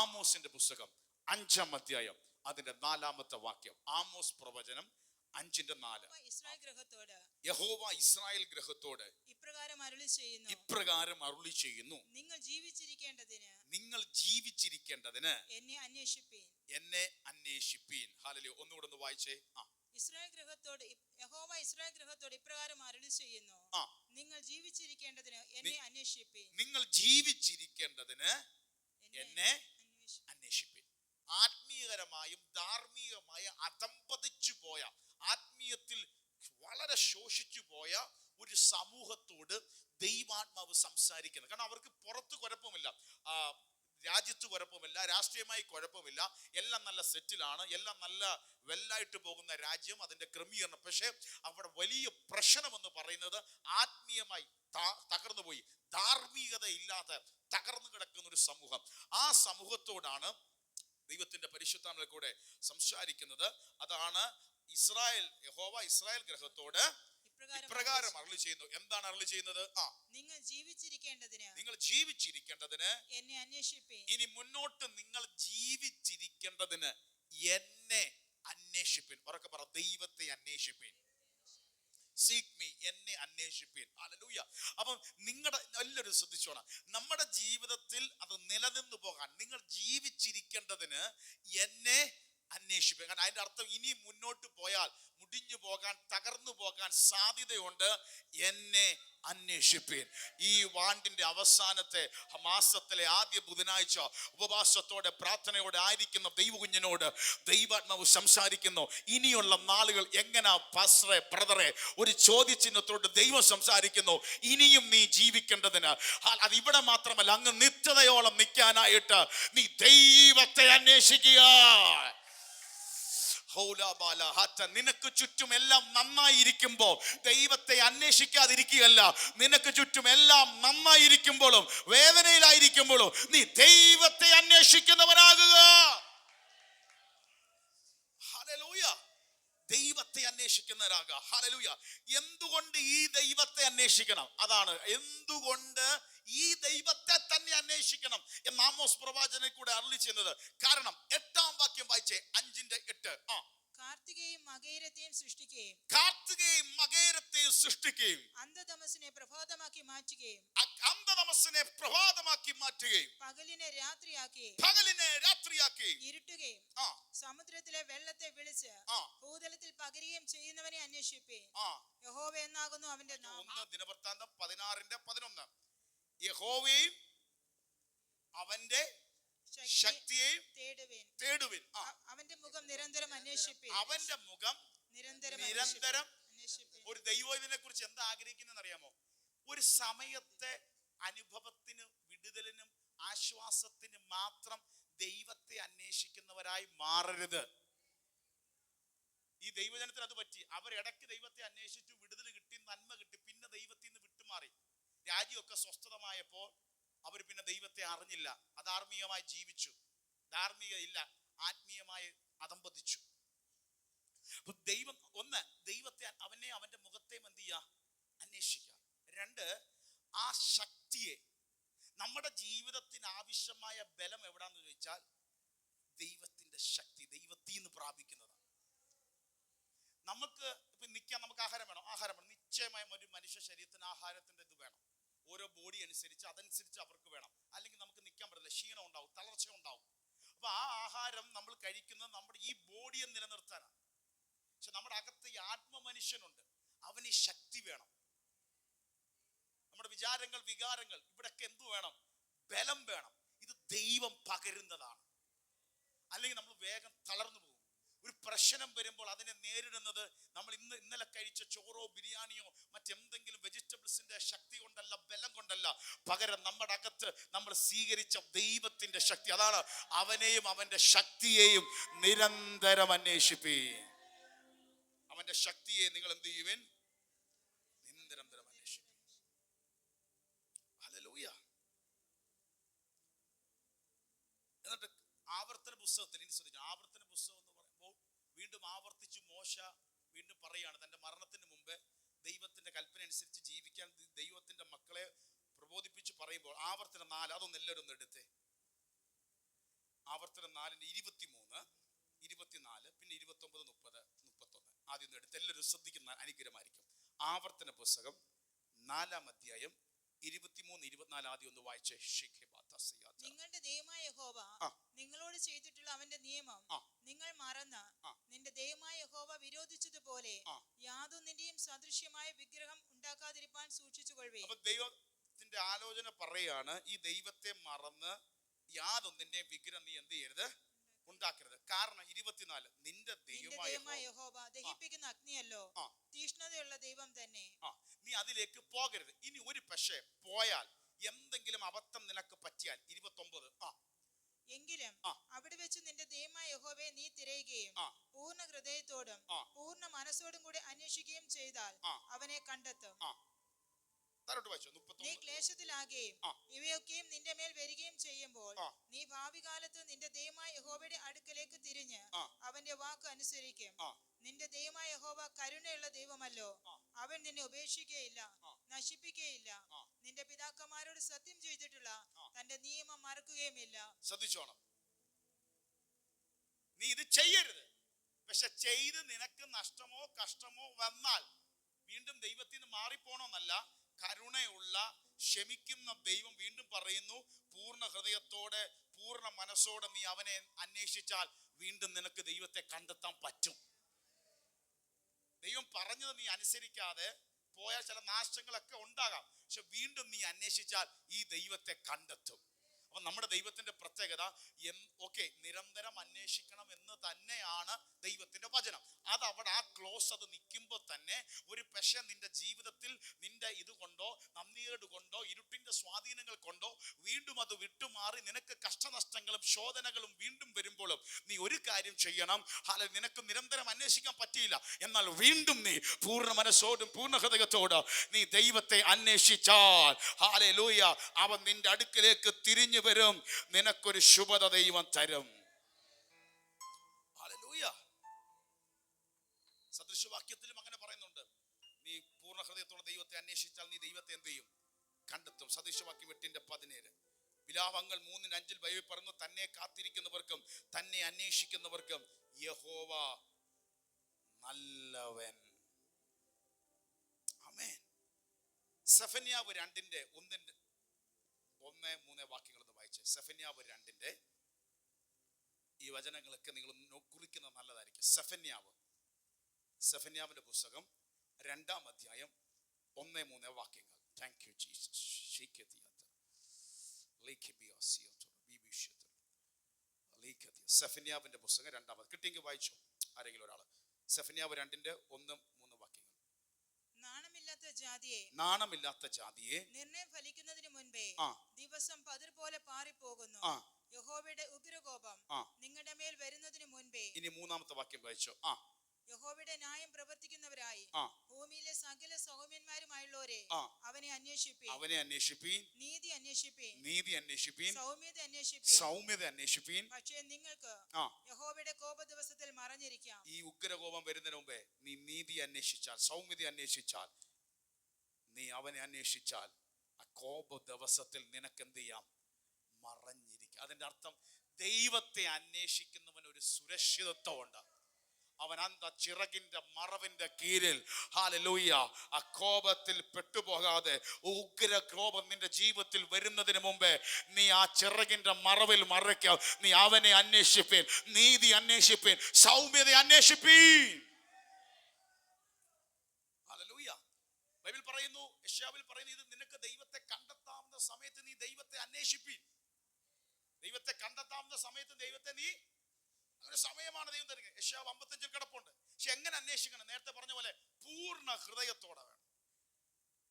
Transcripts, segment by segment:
ആമോസിന്റെ പുസ്തകം അഞ്ചാം അധ്യായം അതിന്റെ നാലാമത്തെ വാക്യം. ആമോസ് പ്രവചനം അഞ്ചിന്റെ നാല്. യഹോവ ഇസ്രായേൽ ഗൃഹത്തോട് യഹോവ ഇസ്രായേൽ ഗ്രഹത്തോട്. ഇപ്രകാരം അരുളി ചെയ്യുന്നു. ഇപ്രകാരം അരുളി ചെയ്യുന്നു. നിങ്ങൾ ജീവിച്ചിരിക്കേണ്ടതിന്. നിങ്ങൾ ജീവിച്ചിരിക്കേണ്ടതിന് എന്നെ അന്വേഷിപ്പീൻ. എന്നെ അന്വേഷിപ്പീൻ. ഹാലലി ഒന്നുകൂടെ ഒന്ന് വായിച്ചേ. ആ. ഇസ്രായേൽ ഗ്രഹത്തോട് യഹോവ ഇസ്രായേൽ ഗ്രഹത്തോട് ഇപ്രകാരം അരുളി ചെയ്യുന്നു. നിങ്ങൾ ജീവിച്ചിരിക്കേണ്ടതിന് എന്നെ അന്വേഷിപ്പീൻ. നിങ്ങൾ ജീവിച്ചിരിക്കേണ്ടതിന് എന്നെ അന്വേഷിപ്പീൻ. ആത്മീയകരമായും ധാർമ്മികമായ അതമ്പതിച്ചു പോയ ആത്മീയത്തിൽ വളരെ ശോഷിച്ചു പോയ ഒരു സമൂഹത്തോട് ദൈവാത്മാവ് സംസാരിക്കുന്നത് കാരണം അവർക്ക് പുറത്ത് കുഴപ്പമില്ല. രാജ്യത്ത് കുഴപ്പമില്ല രാഷ്ട്രീയമായി കുഴപ്പമില്ല. എല്ലാം നല്ല സെറ്റിലാണ് എല്ലാം നല്ല വെല്ലായിട്ട് പോകുന്ന രാജ്യം അതിന്റെ ക്രമീകരണം. പക്ഷേ അവിടെ വലിയ പ്രശ്നമെന്ന് പറയുന്നത് ആത്മീയമായി തകർന്നുപോയി. തകർന്നു ധാർമ്മികത ഇല്ലാതെ തകർന്നു കിടക്കുന്ന ഒരു സമൂഹം. ആ സമൂഹത്തോടാണ് ദൈവത്തിന്റെ പരിശുദ്ധാമൽ കൂടെ സംസാരിക്കുന്നത്. അതാണ് ഇസ്രായേൽ യഹോവ ഇസ്രായേൽ ഗ്രഹത്തോട് ഇപ്രകാരം അരളി ചെയ്യുന്നു. എന്താണ് അരളി ചെയ്യുന്നത്? ആ. നിങ്ങൾ ജീവിച്ചിരിക്കേണ്ടതിന് നിങ്ങൾ ജീവിച്ചിരിക്കേണ്ടതിന് എന്നെ അന്വേഷിപ്പീൻ ഇനി മുന്നോട്ട് നിങ്ങൾ ജീവിച്ചിരിക്കേണ്ടതിന് എന്നെ അന്വേഷിപ്പിൻ. ഉറക്കെ പറ ദൈവത്തെ അന്വേഷിപ്പിൻ. അന്വേഷിപ്പിൻ. അലലൂയ അപ്പം നിങ്ങളുടെ എല്ലാവരും ശ്രദ്ധിച്ചോണം. നമ്മുടെ ജീവിതത്തിൽ അത് നിലനിന്ന് പോകാൻ നിങ്ങൾ ജീവിച്ചിരിക്കേണ്ടതിന് എന്നെ അന്വേഷിപ്പിക്കും കാരണം അതിന്റെ അർത്ഥം ഇനി മുന്നോട്ട് പോയാൽ മുടിഞ്ഞു പോകാൻ തകർന്നു പോകാൻ സാധ്യതയുണ്ട്. എന്നെ അന്വേഷിപ്പീൻ. ഈ വാണ്ടിന്റെ അവസാനത്തെ മാസത്തിലെ ആദ്യ ബുധനാഴ്ച ഉപവാസത്തോടെ പ്രാർത്ഥനയോടെ ആയിരിക്കുന്ന ദൈവകുഞ്ഞിനോട് ദൈവാത്മാവ് സംസാരിക്കുന്നു. ഇനിയുള്ള നാളുകൾ എങ്ങനാ പസ്രെ ബ്രദറെ ഒരു ചോദ്യചിഹ്നത്തോട് ദൈവം സംസാരിക്കുന്നു? ഇനിയും നീ ജീവിക്കേണ്ടതിന്. അത് ഇവിടെ മാത്രമല്ല അങ്ങ് നിത്യതയോളം നിൽക്കാനായിട്ട് നീ ദൈവത്തെ അന്വേഷിക്കുക. നിനക്ക് ചുറ്റും എല്ലാം നന്നായിരിക്കുമ്പോൾ ദൈവത്തെ അന്വേഷിക്കാതിരിക്കുകയല്ല നിനക്ക് ചുറ്റും എല്ലാം നന്നായിരിക്കുമ്പോഴും വേദനയിലായിരിക്കുമ്പോഴും നീ ദൈവത്തെ അന്വേഷിക്കുന്നവനാകുക. ദൈവത്തെ അന്വേഷിക്കുന്നവരാകുക. ഹലലൂയ എന്തുകൊണ്ട് ഈ ദൈവത്തെ അന്വേഷിക്കണം? അതാണ് എന്തുകൊണ്ട് ഈ ദൈവത്തെ തന്നെ അന്വേഷിക്കണം എന്ന് ആമോസ് പ്രവാചനെ കൂടെ അരളി കാരണം എട്ടാം വാക്യം വായിച്ചേ. അഞ്ചിന്റെ എട്ട്. ആ. കാർത്തികയും മകേരത്തെയും സൃഷ്ടിക്കുകയും കാർത്തികയും മകേരത്തെയും സൃഷ്ടിക്കുകയും അന്ധതമസിനെ പ്രഭാതമാക്കി മാറ്റുകയും അ- അന്ധതമസ്സിനെ പ്രഭാതമാക്കി മാറ്റുകയും പകലിനെ രാത്രിയാക്കി പകലിനെ രാത്രിയാക്കി ഇരുട്ടുകയും ആ. സമുദ്രത്തിലെ വെള്ളത്തെ വിളിച്ച് ഭൂതലത്തിൽ പകരുകയും ചെയ്യുന്നവനെ അന്വേഷിപ്പേ യഹോവ എന്നാകുന്നു അവന്റെ ഒന്ന് ദിനവൃത്താന്തം പതിനാറിന്റെ പതിനൊന്ന്. യഹോവയും അവന്റെ ശക്തിയെയും തേടുവേൻ. അവന്റെ മുഖം നിരന്തരം അന്വേഷിപ്പേ അവന്റെ മുഖം നിരന്തരം നിരന്തരം ഒരു ദൈവത്തിനെ കുറിച്ച് എന്താ ആഗ്രഹിക്കുന്നത് അറിയാമോ ഒരു സമയത്തെ അനുഭവത്തിന് വിടുതലിനും ആശ്വാസത്തിനും മാത്രം ദൈവത്തെ അന്വേഷിക്കുന്നവരായി മാറരുത്. ഈ ദൈവജനത്തിന് അത് പറ്റി. അവർ ഇടയ്ക്ക് ദൈവത്തെ അന്വേഷിച്ചു വിടുതൽ കിട്ടി നന്മ കിട്ടി പിന്നെ ദൈവത്തിൽ നിന്ന് വിട്ടുമാറി. രാജ്യമൊക്കെ സ്വസ്ഥതമായപ്പോൾ അവർ പിന്നെ ദൈവത്തെ അറിഞ്ഞില്ല. അധാർമികമായി ജീവിച്ചു. ധാർമ്മിക ഇല്ല. ആത്മീയമായി അതമ്പതിച്ചു ദൈവം ഒന്ന് ദൈവത്തെ അവനെ അവന്റെ മുഖത്തെ എന്ത് ചെയ്യുക അന്വേഷിക്കുക. രണ്ട് ആ ശക്തിയെ നമ്മുടെ ജീവിതത്തിന് ആവശ്യമായ ബലം എവിടാന്ന് ചോദിച്ചാൽ ദൈവത്തിന്റെ ശക്തി ദൈവത്തിൽ നിന്ന് പ്രാപിക്കുന്നതാണ്. നമുക്ക് ഇപ്പൊ നിൽക്കാൻ നമുക്ക് ആഹാരം വേണം. ആഹാരം വേണം. നിശ്ചയമായും ഒരു മനുഷ്യ ശരീരത്തിന് ആഹാരത്തിന്റെ ഇത് വേണം. ഓരോ ബോഡി അനുസരിച്ച് അതനുസരിച്ച് അവർക്ക് വേണം. അല്ലെങ്കിൽ നമുക്ക് നിൽക്കാൻ പറ്റില്ല ക്ഷീണം ഉണ്ടാവും തളർച്ച ഉണ്ടാവും. അപ്പൊ ആ ആഹാരം നമ്മൾ കഴിക്കുന്നത് നമ്മുടെ ഈ ബോഡിയെ നിലനിർത്താനാണ്. പക്ഷെ നമ്മുടെ അകത്ത് ഈ ആത്മമനുഷ്യനുണ്ട്. അവന് ശക്തി വേണം. നമ്മുടെ വിചാരങ്ങൾ വികാരങ്ങൾ ഇവിടൊക്കെ എന്തു വേണം? ബലം വേണം. ഇത് ദൈവം പകരുന്നതാണ്. അല്ലെങ്കിൽ നമ്മൾ വേഗം തളർന്നു പോകും. ഒരു പ്രശ്നം വരുമ്പോൾ അതിനെ നേരിടുന്നത് നമ്മൾ ഇന്ന് ഇന്നലെ കഴിച്ച ചോറോ ബിരിയാണിയോ മറ്റെന്തെങ്കിലും വെജിറ്റബിൾസിന്റെ ശക്തി കൊണ്ടല്ല ബലം കൊണ്ടല്ല പകരം നമ്മുടെ അകത്ത് നമ്മൾ സ്വീകരിച്ച ദൈവത്തിന്റെ ശക്തി. അതാണ് അവനെയും അവന്റെ ശക്തിയെയും നിരന്തരം അന്വേഷിപ്പേ അവന്റെ ശക്തിയെ നിങ്ങൾ എന്ത് ചെയ്യുവൻ? നിരന്തരം ഹല്ലേലൂയ. എന്നിട്ട് ആവർത്തന പുസ്തകത്തിൽ ഇനി ശ്രദ്ധിച്ചു ആവർത്തന പുസ്തകം വീണ്ടും ആവർത്തിച്ച് മോശ വീണ്ടും പറയാണ് തന്റെ മരണത്തിന് മുമ്പ് ദൈവത്തിന്റെ കൽപ്പന അനുസരിച്ച് ജീവിക്കാൻ ദൈവത്തിന്റെ മക്കളെ പ്രബോധിപ്പിച്ച് പറയുമ്പോൾ ആവർത്തനം നാല് അതൊന്ന് എല്ലാവരും ഒന്ന് എടുത്തേ. ആവർത്തനം ഇരുപത്തി മൂന്ന് ഇരുപത്തിനാല് പിന്നെ ഇരുപത്തൊമ്പത് മുപ്പത് മുപ്പത്തൊന്ന്. ആദ്യം ഒന്ന് എടുത്ത് എല്ലാവരും ശ്രദ്ധിക്കുന്ന അനുഗ്രഹമായിരിക്കും. ആവർത്തന പുസ്തകം നാലാം അധ്യായം ഇരുപത്തിമൂന്ന് ഇരുപത്തിനാല് ആദ്യം ഒന്ന് വായിച്ചേ. നിങ്ങളുടെ ദൈവമായ ഹോബ നിങ്ങളോട് ചെയ്തിട്ടുള്ള അവന്റെ നിയമം നിങ്ങൾ മറന്ന്. നിന്റെ ദൈവമായ യഹോവ വിരോധിച്ചതുപോലെ. യാതൊന്നിന്റെയും സദൃശ്യമായ വിഗ്രഹം ഉണ്ടാക്കാതിരിപ്പാൻ സൂക്ഷിച്ചുകൊള്ളുവേ അപ്പൊ ദൈവത്തിന്റെ ആലോചന പറയാണ് ഈ ദൈവത്തെ മറന്ന് യാതൊന്നിന്റെയും വിഗ്രഹം നീ എന്ത് ചെയ്യരുത്? ഉണ്ടാക്കരുത്. കാരണം ഇരുപത്തിനാല് നിന്റെ ദൈവമായ ദഹിപ്പിക്കുന്ന അഗ്നിയല്ലോ. തീഷ്ണതയുള്ള ദൈവം തന്നെ. നീ അതിലേക്ക് പോകരുത്. ഇനി ഒരു പക്ഷേ പോയാൽ എന്തെങ്കിലും അബദ്ധം നിനക്ക് പറ്റിയാൽ ഇരുപത്തി ഒമ്പത് ആ. എങ്കിലും. അവിടെ വെച്ച് നിന്റെ ദൈവമായ യഹോവയെ നീ തിരയുകയും. പൂർണ ഹൃദയത്തോടും പൂർണ മനസ്സോടും കൂടി അന്വേഷിക്കുകയും ചെയ്താൽ അവനെ കണ്ടെത്തും. നീ ക്ലേശത്തിലാകുകയും ഇവയൊക്കെയും നിന്റെ മേൽ വരികയും ചെയ്യുമ്പോൾ നീ ഭാവി കാലത്ത് നിന്റെ ദൈവമായ യഹോവയുടെ അടുക്കലേക്ക് തിരിഞ്ഞ് അവന്റെ വാക്ക് അനുസരിക്കും. നിന്റെ ദൈവമായ യഹോവ കരുണയുള്ള ദൈവമല്ലോ. അവൻ നിന്നെ ഉപേക്ഷിക്കുകയില്ല നശിപ്പിക്കുകയില്ല. നിന്റെ പിതാക്കന്മാരോട് സത്യം ചെയ്തിട്ടുള്ള തന്റെ നിയമം മറക്കുകയുമില്ല. ശ്രദ്ധിച്ചോണം. നീ ഇത് ചെയ്യരുത്. പക്ഷെ ചെയ്ത് നിനക്ക് നഷ്ടമോ കഷ്ടമോ വന്നാൽ വീണ്ടും ദൈവത്തിൽ നിന്ന് മാറിപ്പോണമെന്നല്ല കരുണയുള്ള ക്ഷമിക്കുന്ന ദൈവം വീണ്ടും പറയുന്നു പൂർണ ഹൃദയത്തോടെ പൂർണ മനസ്സോടെ നീ അവനെ അന്വേഷിച്ചാൽ വീണ്ടും നിനക്ക് ദൈവത്തെ കണ്ടെത്താൻ പറ്റും. ദൈവം പറഞ്ഞത് നീ അനുസരിക്കാതെ പോയാൽ ചില നാശങ്ങളൊക്കെ ഉണ്ടാകാം. പക്ഷെ വീണ്ടും നീ അന്വേഷിച്ചാൽ ഈ ദൈവത്തെ കണ്ടെത്തും. അപ്പൊ നമ്മുടെ ദൈവത്തിന്റെ പ്രത്യേകത ഓക്കെ നിരന്തരം അന്വേഷിക്കണം എന്ന് തന്നെയാണ് ദൈവത്തിന്റെ വചനം. അത് അവിടെ ആ ക്ലോസ് അത് നിൽക്കുമ്പോൾ തന്നെ ഒരു പക്ഷേ നിന്റെ ജീവിതത്തിൽ നിന്റെ ഇത് കൊണ്ടോ കൊണ്ടോ ഇരുട്ടിന്റെ സ്വാധീനങ്ങൾ കൊണ്ടോ വീണ്ടും അത് വിട്ടുമാറി നിനക്ക് കഷ്ടനഷ്ടങ്ങളും ശോധനകളും വീണ്ടും വരുമ്പോഴും നീ ഒരു കാര്യം ചെയ്യണം. അല്ല നിനക്ക് നിരന്തരം അന്വേഷിക്കാൻ പറ്റിയില്ല. എന്നാൽ വീണ്ടും നീ പൂർണ മനസ്സോടും പൂർണ ഹൃദയത്തോടും നീ ദൈവത്തെ അന്വേഷിച്ചാൽ ഹാലെ ലൂയ അവൻ നിന്റെ അടുക്കിലേക്ക് തിരിഞ്ഞു വരും. നിനക്കൊരു ശുഭത ദൈവം തരും. സദൃശവാക്യത്തിലും അങ്ങനെ പറയുന്നുണ്ട്. നീ പൂർണ ഹൃദയത്തോടെ ദൈവത്തെ അന്വേഷിച്ചാൽ നീ ദൈവത്തെ എന്ത് ചെയ്യും? കണ്ടെത്തും. സദൃശവാക്യം എട്ടിന്റെ പതിനേഴ്. വിലാപങ്ങൾ മൂന്നിന് അഞ്ചിൽ ബൈബിൾ പറഞ്ഞു തന്നെ കാത്തിരിക്കുന്നവർക്കും തന്നെ അന്വേഷിക്കുന്നവർക്കും യഹോവ നല്ലവൻ. ആമേൻ. സെഫന്യാവ് രണ്ടിന്റെ ഒന്നിന്റെ ഒന്ന് മൂന്ന് വാക്യങ്ങൾ ഒന്ന് വായിച്ച്. സെഫന്യാവ് രണ്ടിന്റെ ഈ വചനങ്ങളൊക്കെ നിങ്ങൾ കുറിക്കുന്നത് നല്ലതായിരിക്കും. സെഫന്യാവ്. സെഫന്യാവിന്റെ പുസ്തകം രണ്ടാം അധ്യായം ഒന്ന് മൂന്ന് വാക്യങ്ങൾ. താങ്ക് യു ജീസസ് സെഫന്യാവിന്റെ പുസ്തകം രണ്ടാമത് കിട്ടിയെങ്കിൽ വായിച്ചു. ആരെങ്കിലും ഒരാൾ സെഫന്യാവ് രണ്ടിന്റെ ഒന്ന് നാണമില്ലാത്ത ജാതിയെ നാണമില്ലാത്ത ജാതിയെ നിർണയം ഫലിക്കുന്നതിന് മുൻപേ ദിവസം പതിർ പോലെ പാറിപ്പോകുന്നു. യഹോവയുടെ ഉഗ്രകോപം നിങ്ങളുടെ മേൽ വരുന്നതിന് മുൻപേ ഇനി മൂന്നാമത്തെ വാക്യം വായിച്ചു. ആ. യഹോവയുടെ ന്യായം പ്രവർത്തിക്കുന്നവരായി. ഭൂമിയിലെ സകല സൗമ്യന്മാരുമായുള്ളവരെ അവനെ അന്വേഷിപ്പീൻ. അവനെ അന്വേഷിപ്പീൻ. നീതി അന്വേഷിപ്പീൻ. നീതി അന്വേഷിപ്പീൻ. സൗമ്യത അന്വേഷിപ്പീൻ. സൗമ്യത അന്വേഷിപ്പീൻ. പക്ഷേ നിങ്ങൾക്ക് യഹോവയുടെ കോപ ദിവസത്തിൽ മറഞ്ഞിരിക്കാം. ഈ ഉഗ്രകോപം വരുന്നതിന് മുമ്പേ നീ നീതി അന്വേഷിച്ചാൽ സൗമ്യത അന്വേഷിച്ചാൽ നീ അവനെ അന്വേഷിച്ചാൽ ആ കോപ ദിവസത്തിൽ നിനക്ക് എന്ത് ചെയ്യാം? മറഞ്ഞിരിക്കുക അതിന്റെ അർത്ഥം ദൈവത്തെ അന്വേഷിക്കുന്നവൻ ഒരു സുരക്ഷിതത്വം ഉണ്ട് അവൻ അന്ത ചിറകിന്റെ മറവിന്റെ കീഴിൽ ഹാലലൂയ ആ കോപത്തിൽ പെട്ടുപോകാതെ ഉഗ്ര കോപം നിന്റെ ജീവിതത്തിൽ വരുന്നതിന് മുമ്പേ നീ ആ ചിറകിന്റെ മറവിൽ മറയ്ക്ക. നീ അവനെ അന്വേഷിപ്പീൻ നീതി അന്വേഷിപ്പീൻ സൗമ്യത അന്വേഷിപ്പീൻ. ഹല്ലേലൂയ ബൈബിൾ പറയുന്നു യശയാവിൽ പറയുന്നു ഇത് നിനക്ക് ദൈവത്തെ കണ്ടെത്താവുന്ന സമയത്ത് നീ ദൈവത്തെ അന്വേഷിപ്പീൻ. ദൈവത്തെ കണ്ടെത്താവുന്ന സമയത്ത് ദൈവത്തെ നീ അങ്ങനെ സമയമാണ് ദൈവം തരുന്നത്. യശാവ് അമ്പത്തഞ്ചിൽ കിടപ്പുണ്ട്. പക്ഷെ എങ്ങനെ അന്വേഷിക്കണം? നേരത്തെ പറഞ്ഞ പോലെ പൂർണ ഹൃദയത്തോടെ വേണം.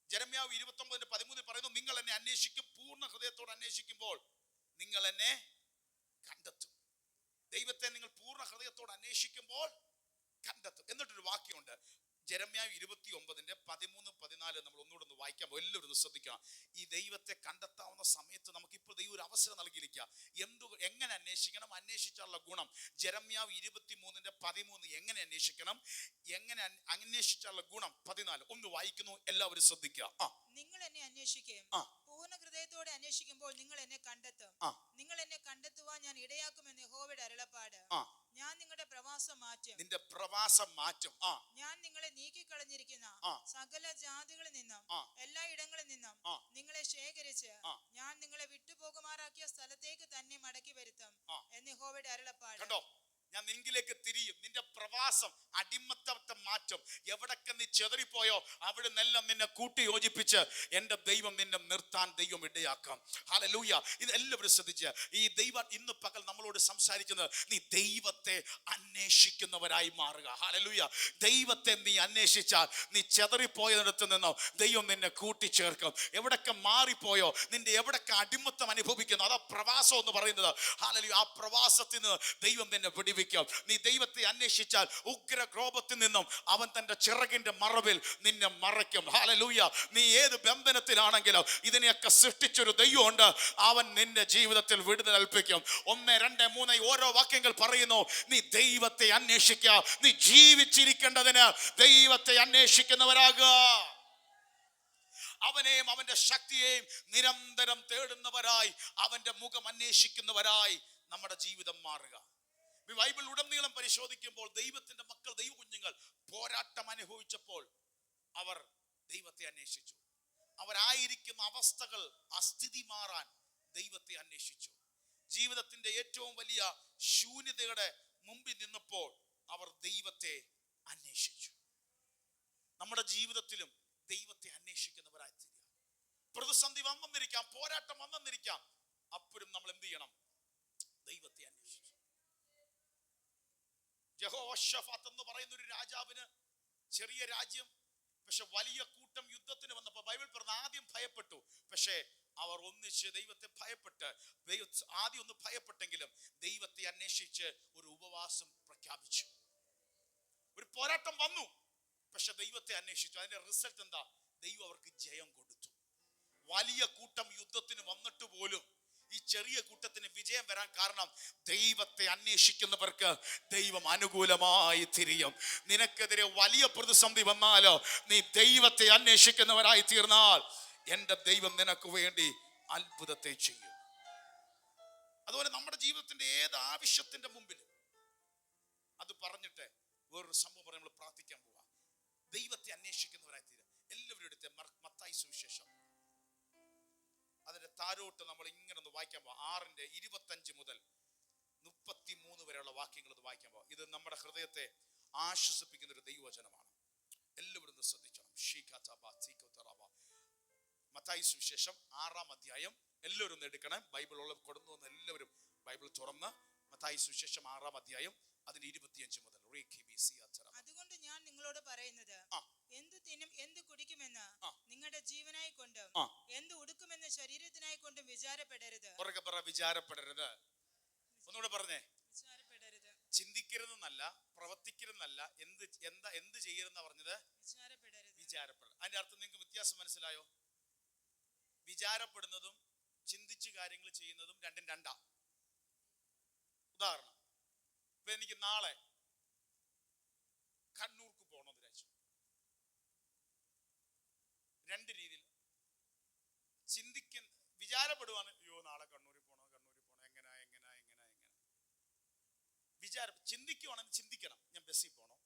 ജരമ്യാവ് ഇരുപത്തി ഒമ്പതിന്റെ പതിമൂന്നിൽ പറയുന്നു നിങ്ങൾ എന്നെ അന്വേഷിക്കും. പൂർണ ഹൃദയത്തോടെ അന്വേഷിക്കുമ്പോൾ നിങ്ങൾ എന്നെ കണ്ടെത്തും. ദൈവത്തെ നിങ്ങൾ പൂർണ ഹൃദയത്തോടെ അന്വേഷിക്കുമ്പോൾ കണ്ടെത്തും. എന്നിട്ടൊരു വാക്യമുണ്ട്. ജരമ്യാവ് ഇരുപത്തി ഒമ്പതിന്റെ പതിമൂന്ന് പതിനാല് നമ്മൾ ഒന്നുകൂടെ ഒന്ന് വായിക്കാം. എല്ലാവരും ഒന്ന് ശ്രദ്ധിക്കണം. ഈ ദൈവത്തെ കണ്ടെത്താവുന്ന സമയത്ത് നമുക്ക് ഇപ്പോൾ ദൈവം ഒരു അവസരം നൽകിയിരിക്കുക. എന്തു എങ്ങനെ അന്വേഷിക്കണം? അന്വേഷിച്ചാലുള്ള ഗുണം. ജരമ്യാവ് ഇരുപത്തി മൂന്നിന്റെ പതിമൂന്ന് എങ്ങനെ അന്വേഷിക്കണം? എങ്ങനെ അന്- അന്വേഷിച്ചാലുള്ള ഗുണം? പതിനാല്. ഒന്ന് വായിക്കുന്നു. എല്ലാവരും ശ്രദ്ധിക്കുക. ആ. നിങ്ങൾ എന്നെ അന്വേഷിക്കുകയും. പൂർണ ഹൃദയത്തോടെ അന്വേഷിക്കുമ്പോൾ നിങ്ങൾ എന്നെ കണ്ടെത്തും. നിങ്ങൾ എന്നെ കണ്ടെത്തുവാൻ ഞാൻ ഇടയാക്കുമെന്ന് നിന്റെ പ്രവാസം മാറ്റും. ആ. ഞാൻ നിങ്ങളെ നീക്കിക്കളഞ്ഞിരിക്കുന്ന കളഞ്ഞിരിക്കുന്ന സകല ജാതികളിൽ നിന്നും എല്ലാ ഇടങ്ങളിൽ നിന്നും നിങ്ങളെ ശേഖരിച്ച് ഞാൻ നിങ്ങളെ വിട്ടുപോകുമാറാക്കിയ സ്ഥലത്തേക്ക് തന്നെ മടക്കി വരുത്തും. എന്ന് ഹോവയുടെ അരുളപ്പാട്. കണ്ടോ? ഞാൻ നിങ്കിലേക്ക് തിരിയും. നിന്റെ പ്രവാസം അടിമത്തത്തെ മാറ്റം. എവിടൊക്കെ നീ ചെതറിപ്പോയോ അവിടെ നിന്നെല്ലാം നിന്നെ കൂട്ടി യോജിപ്പിച്ച് എന്റെ ദൈവം നിന്നെ നിർത്താൻ ദൈവം ഇടയാക്കാം. ഹല്ലേലൂയ ഇതെല്ലാവരും ശ്രദ്ധിച്ച്. ഈ ദൈവം ഇന്ന് പകൽ നമ്മളോട് സംസാരിക്കുന്നത് നീ ദൈവത്തെ അന്വേഷിക്കുന്നവരായി മാറുക. ഹല്ലേലൂയ ദൈവത്തെ നീ അന്വേഷിച്ചാൽ നീ ചെതറിപ്പോയതിടത്ത് നിന്നോ ദൈവം നിന്നെ കൂട്ടിച്ചേർക്കും. എവിടൊക്കെ മാറിപ്പോയോ നിന്റെ എവിടൊക്കെ അടിമത്തം അനുഭവിക്കുന്നു അതാ പ്രവാസം എന്ന് പറയുന്നത്. ഹാലലു ആ പ്രവാസത്തിന് ദൈവം നിന്നെ വിടിവിക്കും നീ ദൈവത്തെ അന്വേഷിച്ചാൽ ഉഗ്ര ക്രോപത്തിൽ നിന്നും അവൻ തന്റെ ചിറകിന്റെ മറവിൽ നിന്നെ മറയ്ക്കും. ഹാലലൂയ നീ ഏത് ബന്ധനത്തിലാണെങ്കിലും ഇതിനെയൊക്കെ സൃഷ്ടിച്ചൊരു ദൈവമുണ്ട്. അവൻ നിന്റെ ജീവിതത്തിൽ വിടുതൽ അൽപ്പിക്കും. ഒന്ന് രണ്ട് മൂന്ന് ഓരോ വാക്യങ്ങൾ പറയുന്നു. നീ ദൈവത്തെ അന്വേഷിക്കുക. നീ ജീവിച്ചിരിക്കേണ്ടതിന് ദൈവത്തെ അന്വേഷിക്കുന്നവരാകുക. അവനെയും അവന്റെ ശക്തിയെയും നിരന്തരം തേടുന്നവരായി അവന്റെ മുഖം അന്വേഷിക്കുന്നവരായി നമ്മുടെ ജീവിതം മാറുക. ബൈബിൾ ഉടനീളം പരിശോധിക്കുമ്പോൾ ദൈവത്തിന്റെ മക്കൾ ദൈവ കുഞ്ഞുങ്ങൾ പോരാട്ടം അനുഭവിച്ചപ്പോൾ അവർ ദൈവത്തെ അന്വേഷിച്ചു. അവരായിരിക്കുന്ന അവസ്ഥകൾ അസ്ഥിതി മാറാൻ ദൈവത്തെ അന്വേഷിച്ചു. ജീവിതത്തിന്റെ ഏറ്റവും വലിയ ശൂന്യതയുടെ മുമ്പിൽ നിന്നപ്പോൾ അവർ ദൈവത്തെ അന്വേഷിച്ചു. നമ്മുടെ ജീവിതത്തിലും ദൈവത്തെ അന്വേഷിക്കുന്നവരായി തീരുക. പ്രതിസന്ധി വന്നിരിക്കാം പോരാട്ടം വന്നിരിക്കാം. അപ്പോഴും നമ്മൾ എന്ത് ചെയ്യണം? ദൈവത്തെ അന്വേഷിച്ചു. ജഹോഷഫാത്ത് എന്ന് പറയുന്ന ഒരു രാജാവിന് ചെറിയ രാജ്യം പക്ഷെ വലിയ കൂട്ടം യുദ്ധത്തിന് വന്നപ്പോൾ ബൈബിൾ പറഞ്ഞ ആദ്യം ഭയപ്പെട്ടു. പക്ഷേ അവർ ഒന്നിച്ച് ദൈവത്തെ ഭയപ്പെട്ട് ദൈവ ആദ്യം ഒന്ന് ഭയപ്പെട്ടെങ്കിലും ദൈവത്തെ അന്വേഷിച്ച് ഒരു ഉപവാസം പ്രഖ്യാപിച്ചു. ഒരു പോരാട്ടം വന്നു പക്ഷെ ദൈവത്തെ അന്വേഷിച്ചു. അതിന്റെ റിസൾട്ട് എന്താ? ദൈവം അവർക്ക് ജയം കൊടുത്തു. വലിയ കൂട്ടം യുദ്ധത്തിന് വന്നിട്ട് പോലും ഈ ചെറിയ കൂട്ടത്തിന് വിജയം വരാൻ കാരണം ദൈവത്തെ അന്വേഷിക്കുന്നവർക്ക് ദൈവം അനുകൂലമായി തിരിയും. നിനക്കെതിരെ വലിയ പ്രതിസന്ധി വന്നാലോ നീ ദൈവത്തെ അന്വേഷിക്കുന്നവരായി തീർന്നാൽ എന്റെ ദൈവം നിനക്ക് വേണ്ടി അത്ഭുതത്തെ ചെയ്യും. അതുപോലെ നമ്മുടെ ജീവിതത്തിന്റെ ഏത് ആവശ്യത്തിന്റെ മുമ്പിൽ അത് പറഞ്ഞിട്ട് വേറൊരു സംഭവം നമ്മൾ പ്രാർത്ഥിക്കാൻ പോവാ. ദൈവത്തെ അന്വേഷിക്കുന്നവരായി തീരുക എല്ലാവരും എടുത്ത് മത്തായി സുവിശേഷം. അതിന്റെ താരോട്ട് നമ്മൾ ഇങ്ങനെ ഒന്ന് വായിക്കാൻ പോകാം ആറിന്റെ ഇരുപത്തഞ്ച് മുതൽ മുപ്പത്തി മൂന്ന് വരെയുള്ള വാക്യങ്ങൾ ഒന്ന് വായിക്കാൻ പോകാം ഇത് നമ്മുടെ ഹൃദയത്തെ ആശ്വസിപ്പിക്കുന്ന ഒരു ദൈവവചനമാണ്. എല്ലാവരും ഒന്ന് ശ്രദ്ധിച്ചോണം. മത്തായി സുവിശേഷം ആറാം അധ്യായം എല്ലാവരും ഒന്ന് എടുക്കണം. ബൈബിൾ ഉള്ള കൊടുന്നു വന്ന് എല്ലാവരും ബൈബിൾ തുറന്ന് മത്തായി സുവിശേഷം ആറാം അധ്യായം അതിന് ഇരുപത്തിയഞ്ച് മുതൽ. അതുകൊണ്ട് ഞാൻ നിങ്ങളോട് പറയുന്നത്. എന്ത് തിന്നും എന്ത് കുടിക്കുമെന്ന് നിങ്ങളുടെ ജീവനായി കൊണ്ട് എന്ത് എന്ത് ഉടുക്കുമെന്ന് ശരീരത്തിനായി കൊണ്ടും വിചാരപ്പെടരുത്. ഉറക്കെ പറ വിചാരപ്പെടരുത്. ഒന്നുകൂടെ പറഞ്ഞേ. വിചാരപ്പെടരുത്. ചിന്തിക്കരുതെന്നല്ല പ്രവർത്തിക്കരുതെന്നല്ല എന്ത് എന്താ എന്ത് ചെയ്യരുതെന്നാ പറഞ്ഞത്? വിചാരപ്പെടരുത്. വിചാരപ്പെടരുത് അതിന്റെ അർത്ഥം നിങ്ങൾക്ക് വ്യത്യാസം മനസ്സിലായോ? വിചാരപ്പെടുന്നതും ചിന്തിച്ച് കാര്യങ്ങൾ ചെയ്യുന്നതും രണ്ടും രണ്ടാ. ഉദാഹരണം ഇപ്പൊ എനിക്ക് നാളെ കണ്ണൂർക്ക് പോകണമെന്ന് വിചാരിച്ചു. രണ്ട് രീതിയിൽ വിചാരപ്പെടുവാണ് അയ്യോ നാളെ കണ്ണൂരിൽ പോണോ കണ്ണൂരിൽ പോണോ എങ്ങനാ എങ്ങനാ എങ്ങനാ എങ്ങനെ? വിചാരം ചിന്തിക്കുവാണെങ്കിൽ ചിന്തിക്കണം ഞാൻ ബസ്സിൽ പോകണോ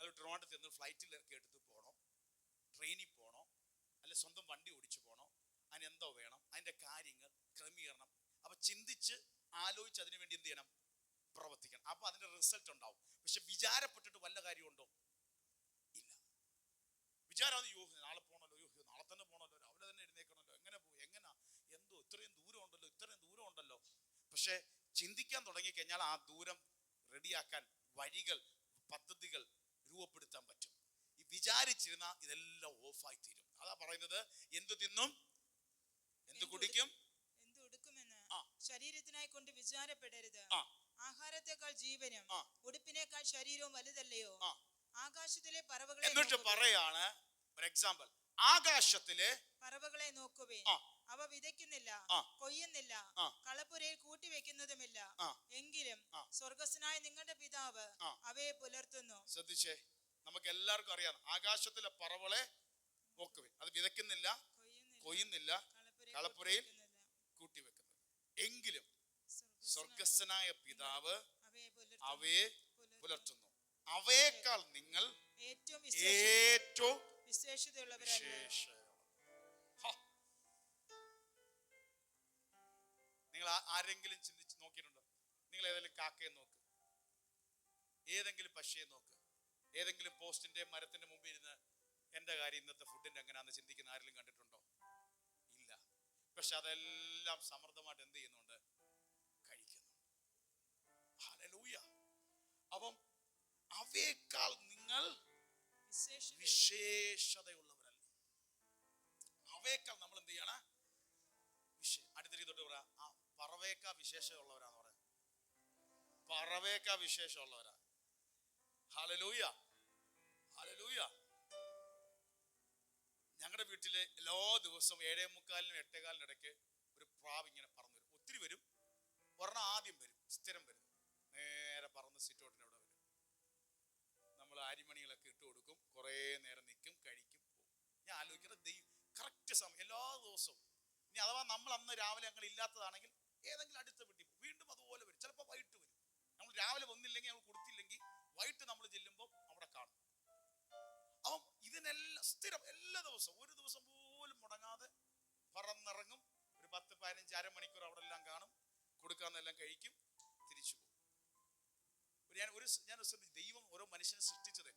അല്ല ട്രിവാണ്ടത്തിൽ നിന്ന് ഫ്ലൈറ്റിൽ എടുത്ത് പോകണോ ട്രെയിനിൽ പോകണോ അല്ല സ്വന്തം വണ്ടി ഓടിച്ചു പോകണോ അതിന് എന്തോ വേണം? അതിന്റെ കാര്യങ്ങൾ ക്രമീകരണം. അപ്പൊ ചിന്തിച്ച് ആലോചിച്ച് അതിനു വേണ്ടി എന്ത് ചെയ്യണം? പ്രവർത്തിക്കണം. അപ്പൊ അതിന്റെ റിസൾട്ട് ഉണ്ടാവും. പക്ഷെ വിചാരപ്പെട്ടിട്ട് വല്ല കാര്യമുണ്ടോ? ഇല്ല. വിചാരം അത് യോ നാളെ പോകണല്ലോ യോ നാളെ തന്നെ പോകണല്ലോ രാവിലെ തന്നെ എഴുന്നേക്കണല്ലോ എങ്ങനെ പോകും എങ്ങനാ എന്തോ ഇത്രയും ദൂരം ഉണ്ടല്ലോ ഇത്രയും ദൂരം ഉണ്ടല്ലോ പക്ഷെ ചിന്തിക്കാൻ തുടങ്ങിക്കഴിഞ്ഞാൽ ആ ദൂരം റെഡിയാക്കാൻ വഴികൾ പദ്ധതികൾ രൂപപ്പെടുത്താൻ പറ്റും ഈ വിചാരിച്ചിരുന്ന ഇതെല്ലാം ഓഫായി തീരും അതാ പറയുന്നത് എന്തു തിന്നും എന്തു കുടിക്കും എന്തു ഉടുക്കുമെന്ന്. ശരീരത്തിനായി കൊണ്ട് വിചാരപ്പെടരുത്. ആഹാരത്തെക്കാൾ ജീവനും. ഉടുപ്പിനേക്കാൾ ശരീരവും വലുതല്ലയോ ആകാശത്തിലെ പറവകളെ എന്നിട്ട്. പറയാണ് ഫോർ എക്സാമ്പിൾ ആകാശത്തിലെ പറവകളെ നോക്കുവേ അവ വിതയ്ക്കുന്നില്ല കൊയ്യുന്നില്ല. കളപ്പുരയിൽ കൂട്ടിവെക്കുന്നതുമില്ല ആ. എങ്കിലും ആ. സ്വർഗസ്നായ നിങ്ങളുടെ പിതാവ് ആ. അവയെ പുലർത്തുന്നു ശ്രദ്ധിച്ചേ. നമുക്ക് എല്ലാവർക്കും അറിയാം. ആകാശത്തിലെ പറവളെ നോക്കുവേ അത് വിതയ്ക്കുന്നില്ല കൊയ്യുന്നില്ല കളപ്പുരയിൽ. കൂട്ടിവെക്കുന്നത്. എങ്കിലും സ്വർഗസ്ഥനായ പിതാവ് അവയെ പുലർത്തുന്നു. അവയെ പുലർത്തുന്നു. പുലർത്തുന്നു. അവയേക്കാൾ നിങ്ങൾ ഏറ്റവും. നിങ്ങൾ ആരെങ്കിലും ചിന്തിച്ച് നോക്കിയിട്ടുണ്ടോ? നിങ്ങൾ ഏതെങ്കിലും കാക്കയെ നോക്ക്. ഏതെങ്കിലും പശയെ നോക്ക്. ഏതെങ്കിലും പോസ്റ്റിന്റെ മരത്തിന്റെ മുമ്പിൽ ഇരുന്ന് എന്റെ കാര്യം ഇന്നത്തെ ഫുഡിന്റെ എങ്ങനെയാന്ന് ചിന്തിക്കുന്ന ആരെങ്കിലും കണ്ടിട്ടുണ്ടോ? ഇല്ല. പക്ഷെ അതെല്ലാം സമൃദ്ധമായിട്ട് എന്ത് ചെയ്യുന്നുണ്ട്? കഴിക്കുന്നു. അപ്പം അവയേക്കാൾ നിങ്ങൾ വിശേഷതയുള്ള- വിശേഷതയുള്ളവരല്ല? അവയേക്കാൾ നമ്മൾ എന്ത് ചെയ്യണം? വിശേ അടുത്ത രീതി തൊട്ട് പറയാ. ആ പറവേക്ക വിശേഷമുള്ളവരാന്ന് പറയാം. പറവേക്ക വിശേഷമുള്ളവരാ. ഹലലൂയ ഹലലൂയ ഞങ്ങളുടെ വീട്ടിലെ എല്ലാ ദിവസവും ഏഴേ മുക്കാലിനും എട്ടേകാലിനും ഇടയ്ക്ക് ഒരു പ്രാവ് ഇങ്ങനെ പറന്നു വരും. ഒത്തിരി വരും. ഒരെണ്ണം ആദ്യം വരും. സ്ഥിരം വരും. നേരെ പറന്ന് സിറ്റോട്ടിന് അവിടെ വരും. നമ്മൾ അരിമണികളൊക്കെ ഇട്ട് കൊടുക്കും. കുറേ നേരം നിൽക്കും കഴിക്കും പോകും ഞാൻ ആലോചിക്കുന്നത് ദൈവം കറക്റ്റ് സമയം. എല്ലാ ദിവസവും. ഇനി അഥവാ നമ്മൾ അന്ന് രാവിലെ ഞങ്ങൾ ഇല്ലാത്തതാണെങ്കിൽ ഏതെങ്കിലും അടുത്ത വീട്ടിൽ വീണ്ടും അതുപോലെ വരും. ചിലപ്പോൾ വൈകിട്ട് വരും. നമ്മൾ രാവിലെ വന്നില്ലെങ്കിൽ നമ്മൾ കൊടുത്തില്ലെങ്കിൽ വൈകിട്ട് നമ്മൾ ചെല്ലുമ്പോൾ സ്ഥിരം എല്ലാ ദിവസവും ഒരു ദിവസം പോലും മുടങ്ങാതെ പറന്നിറങ്ങും. ഒരു പത്ത് പതിനഞ്ച് അരമണിക്കൂർ അവിടെ എല്ലാം കാണും. കൊടുക്കാന്നെല്ലാം കഴിക്കും. തിരിച്ചു പോകും. ഞാൻ ഒരു ഞാൻ ദൈവം ഓരോ മനുഷ്യനെ സൃഷ്ടിച്ചത്.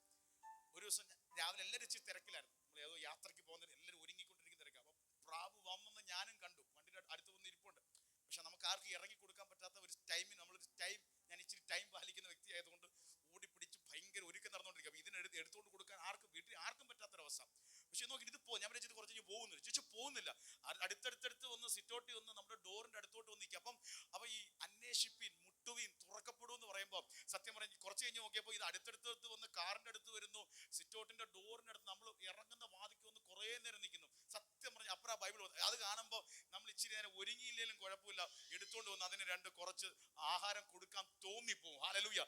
ഒരു ദിവസം രാവിലെ എല്ലാവരും ഇച്ചിരി തിരക്കിലായിരുന്നു. നമ്മൾ ഏതോ യാത്രയ്ക്ക് പോകുന്നതിന് എല്ലാവരും ഒരുങ്ങിക്കൊണ്ടിരിക്കുന്ന തിരക്കാണ് അപ്പം പ്രാവ് വന്നെന്ന് ഞാനും കണ്ടു. വണ്ടിയുടെ അടുത്ത് വന്ന് ഇരിപ്പുണ്ട്. പക്ഷെ നമുക്ക് ആർക്കും ഇറങ്ങി കൊടുക്കാൻ പറ്റാത്ത ഒരു ടൈമിൽ നമ്മളൊരു ടൈം ഞാൻ ഇച്ചിരി ടൈം പാലിക്കുന്ന വ്യക്തി ആയതുകൊണ്ട് ഓടിപ്പിടിച്ച് ഭയങ്കര ഒരുക്കം നടന്നുകൊണ്ടിരിക്കും അപ്പം ഇതിനെടുത്ത് എടുത്തുകൊണ്ട് കൊടുക്കാൻ ആർക്കും വീട്ടിൽ ആർക്കും പറ്റാത്തൊരവസ്ഥ പക്ഷെ നോക്കി ഇത് പോ ഞാൻ വിചാരിച്ചത് കുറച്ച് കഴിഞ്ഞ് പോകുന്നില്ല ചേച്ചി പോകുന്നില്ല അ- അടുത്തടുത്തടുത്ത് വന്ന് സിറ്റോട്ടി വന്ന് നമ്മുടെ ഡോറിന്റെ അടുത്തോട്ട് വന്ന് നിൽക്കും അപ്പം അപ്പൊ ഈ അന്വേഷിപ്പിൻ മുട്ടുവീൻ തുറക്കപ്പെടും എന്ന് പറയുമ്പോൾ സത്യം പറഞ്ഞ് കുറച്ച് കഴിഞ്ഞ് നോക്കിയപ്പോൾ ഇത് അടുത്തടുത്ത് വന്ന് കാറിന്റെ അടുത്ത് വരുന്നു സിറ്റോട്ടിന്റെ ഡോറിന്റെ അടുത്ത് നമ്മൾ ഇറങ്ങുന്ന വാതിക്ക് വന്ന് കുറേ നേരം നിൽക്കുന്നു സത്യം പറഞ്ഞ അപ്പുറ ബൈബിൾ അത് കാണുമ്പോൾ നമ്മൾ ഇച്ചിരി നേരം ഒരുങ്ങിയില്ലെങ്കിലും കുഴപ്പമില്ല എടുത്തുകൊണ്ട് വന്ന് അതിന് രണ്ട് കുറച്ച് ആഹാരം കൊടുക്കാൻ തോന്നിപ്പോവും ഹാലലൂയ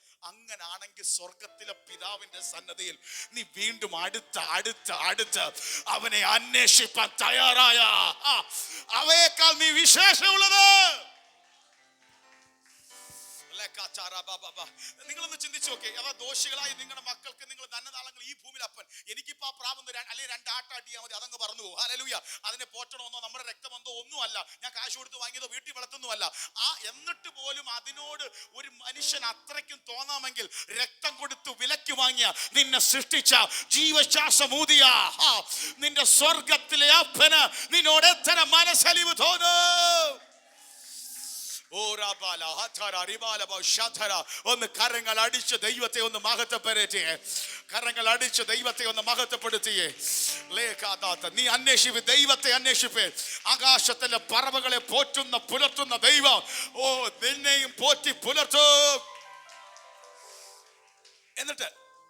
അങ്ങനാണെങ്കിൽ സ്വർഗത്തിലെ പിതാവിന്റെ സന്നദ്ധയിൽ നീ വീണ്ടും അടുത്ത് അടുത്ത് അടുത്ത് അവനെ അന്വേഷിപ്പാൻ തയ്യാറായ. അവയേക്കാൾ നീ വിശേഷമുള്ളത്. നിങ്ങളൊന്ന് ചിന്തിച്ചു നോക്കേ. അതാ ദോഷികളായി നിങ്ങളുടെ മക്കൾക്ക് നിങ്ങൾ ധനനാളങ്ങൾ ഈ ഭൂമിയിൽ അപ്പൻ. എനിക്കിപ്പോ ആ പ്രാപം അല്ലെങ്കിൽ രണ്ട് ആട്ടാട്ടിയാൽ മതി. അതങ്ങ് പറഞ്ഞു ഹാലലൂയ അതിനെ പോറ്റണമെന്നോ നമ്മുടെ രക്തമെന്തോ ഒന്നുമല്ല. ഞാൻ കാശ് കൊടുത്ത് വാങ്ങിയതോ വീട്ടിൽ വളർത്തുന്നുമല്ല. ആ എന്നിട്ട് പോലും അതിനോട് ഒരു മനുഷ്യൻ അത്രയ്ക്കും തോന്നാമെങ്കിൽ രക്തം കൊടുത്ത് വിലക്ക് വാങ്ങിയ നിന്നെ സൃഷ്ടിച്ച ജീവശ്വാസം ഊതിയ ആ, നിന്റെ സ്വർഗത്തിലെ അപ്പന് നിന്നോട് എത്ര മനസ്സലിവ് തോന്നും? ഒന്ന് കരങ്ങൾ അടിച്ച് ദൈവത്തെ ഒന്ന് മഹത്വപ്പെടുത്തിയേ. കരങ്ങൾ അടിച്ച് ദൈവത്തെ ഒന്ന് മഹത്വപ്പെടുത്തിയേ. ലേഖാതാത്ത നീ അന്വേഷിപ്പ് ദൈവത്തെ അന്വേഷിപ്പ്. ആകാശത്തിലെ പറവകളെ പോറ്റുന്ന പുലർത്തുന്ന ദൈവം. ഓ നിന്നെയും പോറ്റി പുലർത്തും. എന്നിട്ട്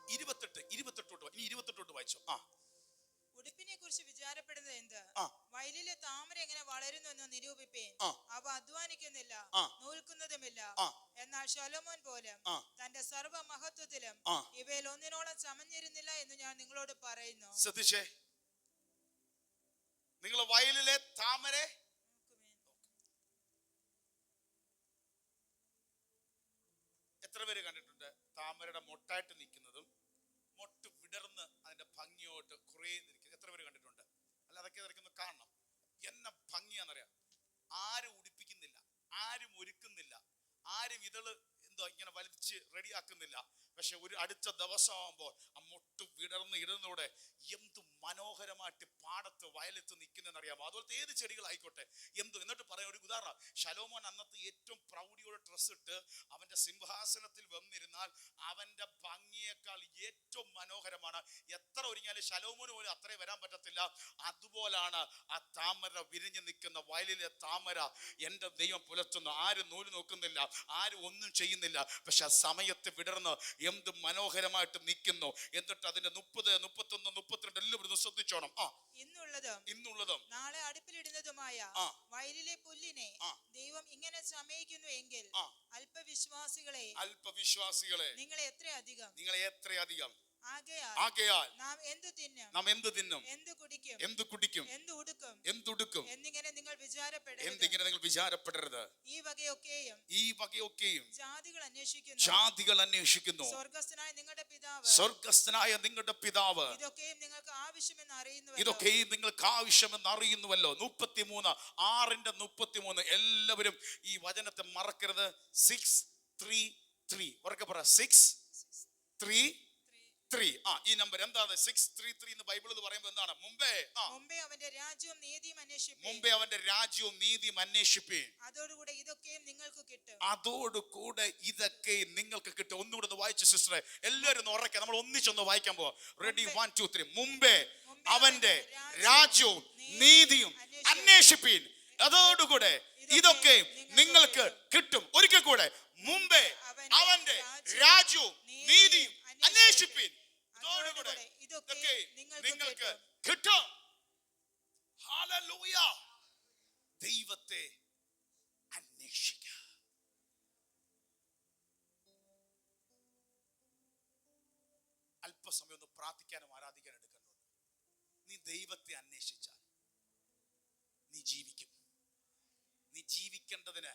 ഇരുപത്തെട്ട് ഇരുപത്തെട്ടോട്ട് ഇനി ഇരുപത്തെട്ടോട്ട് വായിച്ചു? ആ. ഉടുപ്പിനെ കുറിച്ച് വിചാരപ്പെടുന്നത് എന്ത്? വയലിലെ താമര എങ്ങനെ വളരുന്നു എന്ന് നിരൂപിപ്പേൻ അവ അധ്വാനിക്കുന്നില്ല നൂൽക്കുന്നതുമില്ല. എന്നാൽ ശലോമോൻ പോലും തന്റെ സർവ മഹത്വത്തിലും. ഇവയിൽ ഒന്നിനോളം ചമഞ്ഞിരുന്നില്ല എന്ന് ഞാൻ നിങ്ങളോട് പറയുന്നു. ശ്രദ്ധിച്ചേ. നിങ്ങൾ വയലിലെ താമര എത്ര പേര് കണ്ടിട്ടുണ്ട്? താമരയുടെ മൊട്ടായിട്ട് നിൽക്കുന്നതും മൊട്ട് വിടർന്ന് അതിന്റെ ഭംഗിയോട്ട് കുറേ എത്ര പേര് കണ്ടിട്ടുണ്ട്. അല്ല അതൊക്കെ ഇതൊക്കെ കാണണം. എന്ന ഭംഗിയാണെന്നറിയാം ആരും ഉടിപ്പിക്കുന്നില്ല ആരും ഒരുക്കുന്നില്ല ആരും ഇതൾ എന്തോ ഇങ്ങനെ വലിച്ച് റെഡിയാക്കുന്നില്ല. പക്ഷെ ഒരു അടുത്ത ദിവസമാകുമ്പോൾ ആ വിടർന്ന് ഇടുന്നതോടെ എന്ത് മനോഹരമായിട്ട് പാടത്ത് വയലത്ത് നിൽക്കുന്നതെന്നറിയാമോ? അതുപോലത്തെ ഏത് ചെടികളായിക്കോട്ടെ എന്ത്. എന്നിട്ട് പറയാം ഒരു ഉദാഹരണം ശലോമോൻ അന്നത്തെ ഏറ്റവും പ്രൗഢിയോടെ ഡ്രസ്സ് ഇട്ട് അവന്റെ സിംഹാസനത്തിൽ വന്നിരുന്നാൽ അവന്റെ ഭംഗിയേക്കാൾ ഏറ്റവും മനോഹരമാണ്. എത്ര ഒരുങ്ങിയാലും ശലോമോന് പോലും അത്രയും വരാൻ പറ്റത്തില്ല. അതുപോലാണ് ആ താമര വിരിഞ്ഞു നിൽക്കുന്ന വയലിലെ താമര എന്റെ ദൈവം പുലർത്തുന്നു. ആരും നൂൽ നോക്കുന്നില്ല ആരും ഒന്നും ചെയ്യുന്നില്ല. പക്ഷെ ആ സമയത്ത് വിടർന്ന് എന്ത് മനോഹരമായിട്ട് നിൽക്കുന്നു. എന്നിട്ട് അതിന്റെ മുപ്പത് മുപ്പത്തൊന്ന് മുപ്പത്തിരണ്ട് എല്ലാവരും ശ്രദ്ധിച്ചോണം. ആ. ഇന്നുള്ളതും ഇന്നുള്ളതും. നാളെ അടുപ്പിലിടുന്നതുമായ. വയലിലെ പുല്ലിനെ. ദൈവം ഇങ്ങനെ സമയിക്കുന്നു എങ്കിൽ. അല്പവിശ്വാസികളെ അല്പവിശ്വാസികളെ നിങ്ങൾ എത്ര അധികം നിങ്ങളെ എത്രയധികം? ആകയാൽ ആകയാൽ നാം എന്തു തിന്നും? നാം എന്ത് തിന്നും? എന്തു കുടിക്കും? എന്ത് കുടിക്കും? എന്തു ഉടുക്കും? എന്തുടുക്കും? എന്നിങ്ങനെ നിങ്ങൾ വിചാരപ്പെടരുത്. എന്തിങ്ങനെ നിങ്ങൾ വിചാരപ്പെടരുത്. ഈ വകയൊക്കെയും ഈ വകയൊക്കെയും ജാതികൾ അന്വേഷിക്കുന്നു. ജാതികൾ അന്വേഷിക്കുന്നു. സ്വർഗസ്ഥനായ നിങ്ങളുടെ പിതാവ്. സ്വർഗസ്ഥനായ നിങ്ങളുടെ പിതാവ്. ഇതൊക്കെയും നിങ്ങൾക്ക് ഇതൊക്കെയും നിങ്ങൾക്ക് ആവശ്യമെന്ന് അറിയുന്നുവല്ലോ. മുപ്പത്തിമൂന്ന് ആറിന്റെ മുപ്പത്തിമൂന്ന് എല്ലാവരും ഈ വചനത്തെ മറക്കരുത്. സിക്സ് ത്രീ ത്രീ ഉറക്കെ പറ. സിക്സ് ത്രീ ത്രീ ആ ഈ നമ്പർ എന്താണ് സിക്സ് ത്രീ ത്രീ എന്ന് ബൈബിളിൽ പറയുമ്പോൾ എന്താണ്? മുമ്പേ മുമ്പേ അവന്റെ രാജ്യവും നീതിയും അന്വേഷിപ്പീൻ. മുമ്പേ അവന്റെ രാജ്യവും നീതിയും അന്വേഷിപ്പീൻ. അതോടുകൂടെ ഇതൊക്കെയും നിങ്ങൾക്ക് കിട്ടും. അതോടുകൂടെ ഇതൊക്കെ നിങ്ങൾക്ക് കിട്ടും. ഒന്നുകൂടെ ഒന്ന് വായിച്ചു സിസ്റ്ററെ എല്ലാവരും ഒന്ന് ഉറക്കെ നമ്മൾ ഒന്നിച്ചൊന്ന് വായിക്കാൻ പോവാ. റെഡി വൺ ടു ത്രീ മുമ്പേ അവന്റെ രാജ്യവും നീതിയും അന്വേഷിപ്പീൻ. അതോടുകൂടെ ഇതൊക്കെ നിങ്ങൾക്ക് കിട്ടും. ഒരിക്കൽ കൂടെ മുമ്പേ അവന്റെ രാജ്യവും നീതിയും അന്വേഷിപ്പീൻ. അതോടുകൂടെ ഇതൊക്കെ നിങ്ങൾക്ക് കിട്ടും. ദൈവത്തെ അന്വേഷിക്കുക അല്പസമയം ഒന്ന് പ്രാർത്ഥിക്കാനും ആരാധിക്കാനും എടുക്കുന്നുണ്ട് നീ ദൈവത്തെ അന്വേഷിച്ചാൽ നീ ജീവിക്കും. നീ ജീവിക്കേണ്ടതിന്